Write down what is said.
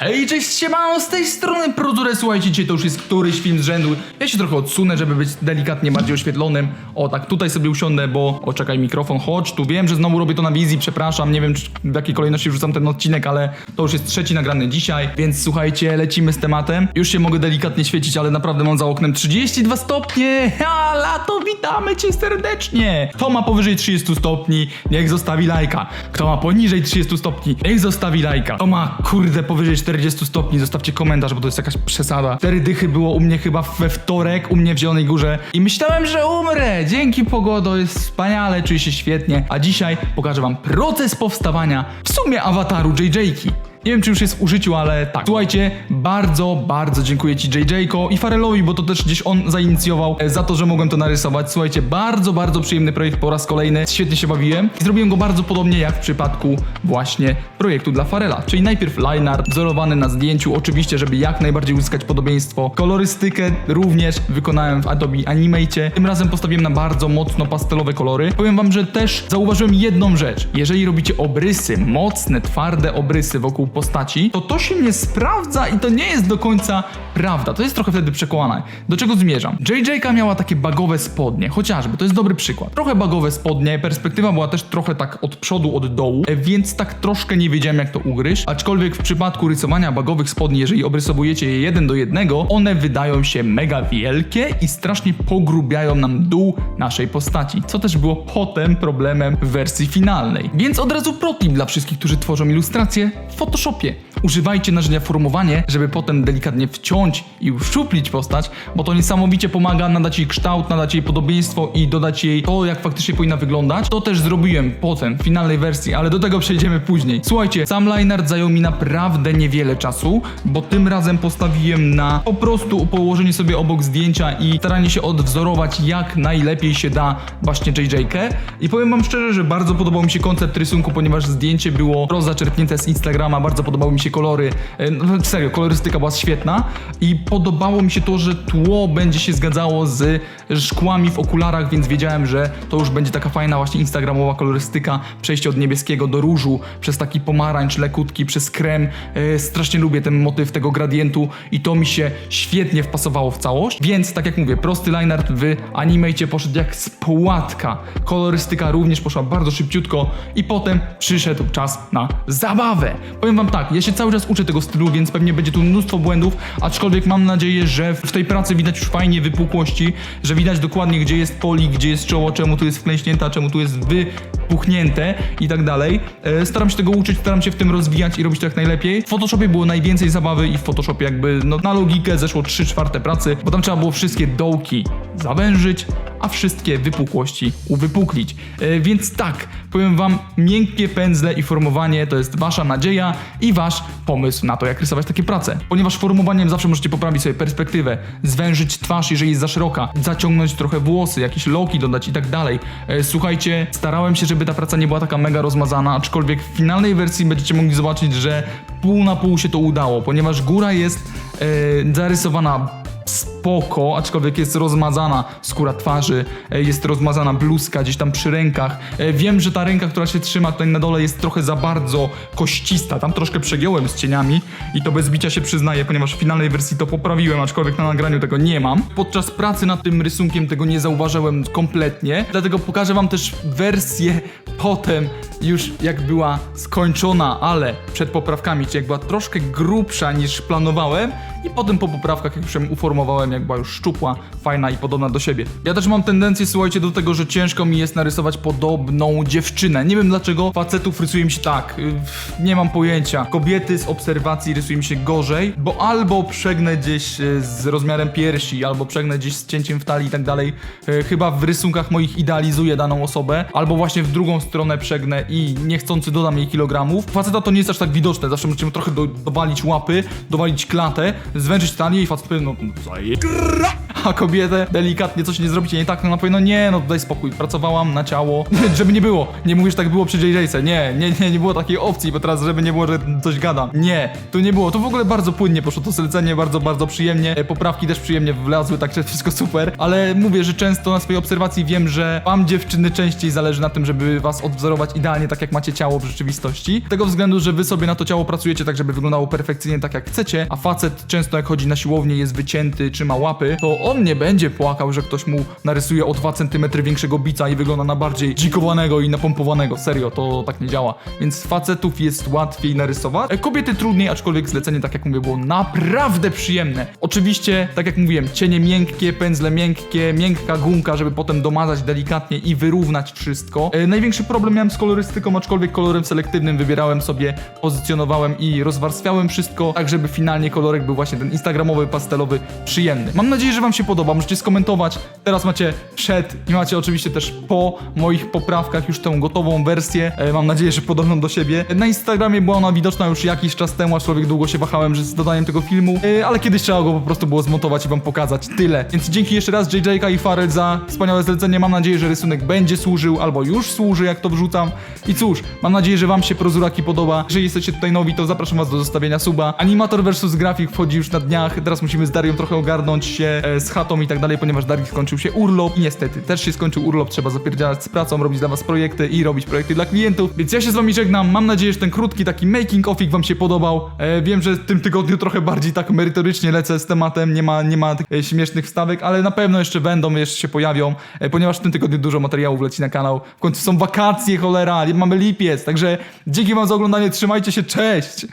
Ej, cześć, siemano, z tej strony Prozure, słuchajcie, dzisiaj to już jest któryś film z rzędu. Ja się trochę odsunę, żeby być delikatnie bardziej oświetlonym. O, tak, tutaj sobie usiądę, bo... O, czekaj, mikrofon, chodź, tu wiem, że znowu robię to na wizji, przepraszam, nie wiem, czy, w jakiej kolejności wrzucam ten odcinek, ale to już jest trzeci nagrany dzisiaj, więc słuchajcie, lecimy z tematem. Już się mogę delikatnie świecić, ale naprawdę mam za oknem 32 stopnie! Ha, lato, witamy cię serdecznie! Kto ma powyżej 30 stopni, niech zostawi lajka. Kto ma poniżej 30 stopni, niech zostawi lajka. Kto ma, kurde, powyżej 40 stopni, zostawcie komentarz, bo to jest jakaś przesada. Cztery dychy było u mnie chyba we wtorek, u mnie w Zielonej Górze i myślałem, że umrę. Dzięki pogodo, jest wspaniale, czuję się świetnie. A dzisiaj pokażę wam proces powstawania w sumie awataru JJ-ki. Nie wiem, czy już jest w użyciu, ale tak. Słuchajcie, bardzo, bardzo dziękuję Ci JJ-ko i Farelowi, bo to też gdzieś on zainicjował e, za to, że mogłem to narysować. Słuchajcie, bardzo, bardzo przyjemny projekt po raz kolejny. Świetnie się bawiłem i zrobiłem go bardzo podobnie jak w przypadku właśnie projektu dla Farela. Czyli najpierw lineart wzorowany na zdjęciu, oczywiście, żeby jak najbardziej uzyskać podobieństwo. Kolorystykę również wykonałem w Adobe Animate. Tym razem postawiłem na bardzo mocno pastelowe kolory. Powiem Wam, że też zauważyłem jedną rzecz. Jeżeli robicie obrysy, mocne, twarde obrysy wokół postaci, to to się nie sprawdza i to nie jest do końca prawda. To jest trochę wtedy przekłamane. Do czego zmierzam? JJ-ka miała takie bagowe spodnie, chociażby, to jest dobry przykład. Trochę bagowe spodnie, perspektywa była też trochę tak od przodu, od dołu, e, więc tak troszkę nie wiedziałem jak to ugryźć, aczkolwiek w przypadku rysowania bagowych spodni, jeżeli obrysowujecie je jeden do jednego, one wydają się mega wielkie i strasznie pogrubiają nam dół naszej postaci, co też było potem problemem w wersji finalnej. Więc od razu protip dla wszystkich, którzy tworzą ilustracje w Photoshopie. Używajcie narzędzia formowanie, żeby potem delikatnie wciąć i uszczuplić postać, bo to niesamowicie pomaga nadać jej kształt, nadać jej podobieństwo i dodać jej to, jak faktycznie powinna wyglądać. To też zrobiłem potem, w finalnej wersji, ale do tego przejdziemy później. Słuchajcie, sam lineart zajął mi naprawdę niewiele czasu, bo tym razem postawiłem na po prostu położenie sobie obok zdjęcia i staranie się odwzorować jak najlepiej się da właśnie JJ-kę. I powiem wam szczerze, że bardzo podobał mi się koncept rysunku, ponieważ zdjęcie było wprost zaczerpnięte z Instagrama, bardzo podobały mi się kolory. E, No, serio, kolorystyka była świetna i podobało mi się to, że tło będzie się zgadzało z szkłami w okularach, więc wiedziałem, że to już będzie taka fajna właśnie instagramowa kolorystyka, przejście od niebieskiego do różu, przez taki pomarańcz lekutki, przez krem. E, strasznie lubię ten motyw tego gradientu i to mi się świetnie wpasowało w całość, więc tak jak mówię, prosty lineart w animacie poszedł jak z płatka. Kolorystyka również poszła bardzo szybciutko i potem przyszedł czas na zabawę. Powiem wam tak, ja się cały czas uczę tego stylu, więc pewnie będzie tu mnóstwo błędów, aczkolwiek mam nadzieję, że w tej pracy widać już fajnie wypukłości, że widać dokładnie gdzie jest poli, gdzie jest czoło, czemu tu jest wklęśnięta, czemu tu jest wypuchnięte i tak dalej. E, Staram się tego uczyć, staram się w tym rozwijać i robić to jak najlepiej. W Photoshopie było najwięcej zabawy i w Photoshopie jakby no, na logikę zeszło 3 czwarte pracy, bo tam trzeba było wszystkie dołki zawężyć, a wszystkie wypukłości uwypuklić. E, więc tak, powiem wam, miękkie pędzle i formowanie to jest wasza nadzieja i wasz pomysł na to, jak rysować takie prace. Ponieważ formowaniem zawsze możecie poprawić sobie perspektywę, zwężyć twarz, jeżeli jest za szeroka, zaciągnąć trochę włosy, jakieś loki dodać i tak dalej. E, Słuchajcie, starałem się, żeby ta praca nie była taka mega rozmazana, aczkolwiek w finalnej wersji będziecie mogli zobaczyć, że pół na pół się to udało, ponieważ góra jest e, zarysowana spoko, aczkolwiek jest rozmazana skóra twarzy, e, jest rozmazana bluzka gdzieś tam przy rękach. E, Wiem, że ta ręka, która się trzyma tutaj na dole jest trochę za bardzo koścista, tam troszkę przegiąłem z cieniami i to bez bicia się przyznaję, ponieważ w finalnej wersji to poprawiłem, aczkolwiek na nagraniu tego nie mam. Podczas pracy nad tym rysunkiem tego nie zauważyłem kompletnie, dlatego pokażę wam też wersję potem już jak była skończona, ale przed poprawkami, czyli jak była troszkę grubsza niż planowałem i potem po poprawkach, jak już uformowałem, jak była już szczupła, fajna i podobna do siebie. Ja też mam tendencję, słuchajcie, do tego, że ciężko mi jest narysować podobną dziewczynę. Nie wiem dlaczego facetów rysuje mi się tak, yy, nie mam pojęcia. Kobiety z obserwacji rysują mi się gorzej, bo albo przegnę gdzieś yy, z rozmiarem piersi, albo przegnę gdzieś z cięciem w talii i tak dalej. Yy, Chyba w rysunkach moich idealizuję daną osobę, albo właśnie w drugą stronę przegnę i niechcący dodam jej kilogramów. Faceta to nie jest aż tak widoczne, zawsze możecie mu trochę do, dowalić łapy, dowalić klatę, zwężyć talię i facet powie, no zaje... na kobietę, delikatnie coś nie zrobicie nie tak, no ona powie, no nie, no daj spokój, pracowałam na ciało, żeby nie było, nie mówisz, tak było przy JJ'ce, nie, nie, nie, nie było takiej opcji, bo teraz, żeby nie było, że coś gada, nie, to nie było, to w ogóle bardzo płynnie poszło, to zlecenie bardzo, bardzo przyjemnie, e, poprawki też przyjemnie wlazły, także wszystko super, ale mówię, że często na swojej obserwacji wiem, że wam dziewczyny częściej zależy na tym, żeby was odwzorować idealnie tak, jak macie ciało w rzeczywistości, tego względu, że wy sobie na to ciało pracujecie tak, żeby wyglądało perfekcyjnie tak, jak chcecie, a facet często jak chodzi na siłownię, jest wycięty, trzyma łapy, to on nie będzie płakał, że ktoś mu narysuje o 2 cm większego bica i wygląda na bardziej dzikowanego i napompowanego. Serio, to tak nie działa. Więc facetów jest łatwiej narysować. E, Kobiety trudniej, aczkolwiek zlecenie, tak jak mówię, było naprawdę przyjemne. Oczywiście, tak jak mówiłem, cienie miękkie, pędzle miękkie, miękka gumka, żeby potem domazać delikatnie i wyrównać wszystko. E, największy problem miałem z kolorystyką, aczkolwiek kolorem selektywnym wybierałem sobie, pozycjonowałem i rozwarstwiałem wszystko, tak żeby finalnie kolorek był właśnie ten instagramowy, pastelowy, przyjemny. Mam nadzieję, że wam się podoba, możecie skomentować. Teraz macie przed i macie oczywiście też po moich poprawkach już tę gotową wersję. E, mam nadzieję, że podobną do siebie. Na Instagramie była ona widoczna już jakiś czas temu, aczkolwiek długo się wahałem że z dodaniem tego filmu, e, ale kiedyś trzeba go po prostu było zmontować i wam pokazać. Tyle. Więc dzięki jeszcze raz JJK i Farel za wspaniałe zlecenie. Mam nadzieję, że rysunek będzie służył, albo już służy, jak to wrzucam. I cóż, mam nadzieję, że wam się Prozuraki podoba. Jeżeli jesteście tutaj nowi, to zapraszam was do zostawienia suba. Animator versus grafik wchodzi już na dniach. Teraz musimy z Darią trochę ogarnąć się e, z chatą i tak dalej, ponieważ Darii skończył się urlop. I niestety, też się skończył urlop. Trzeba zapierdzielać z pracą, robić dla was projekty i robić projekty dla klientów. Więc ja się z wami żegnam. Mam nadzieję, że ten krótki taki making offik wam się podobał. E, wiem, że w tym tygodniu trochę bardziej tak merytorycznie lecę z tematem. Nie ma, nie ma e, śmiesznych wstawek, ale na pewno jeszcze będą, jeszcze się pojawią, e, ponieważ w tym tygodniu dużo materiałów leci na kanał. W końcu są wakacje, cholera, mamy lipiec. Także dzięki wam za oglądanie. Trzymajcie się, cześć!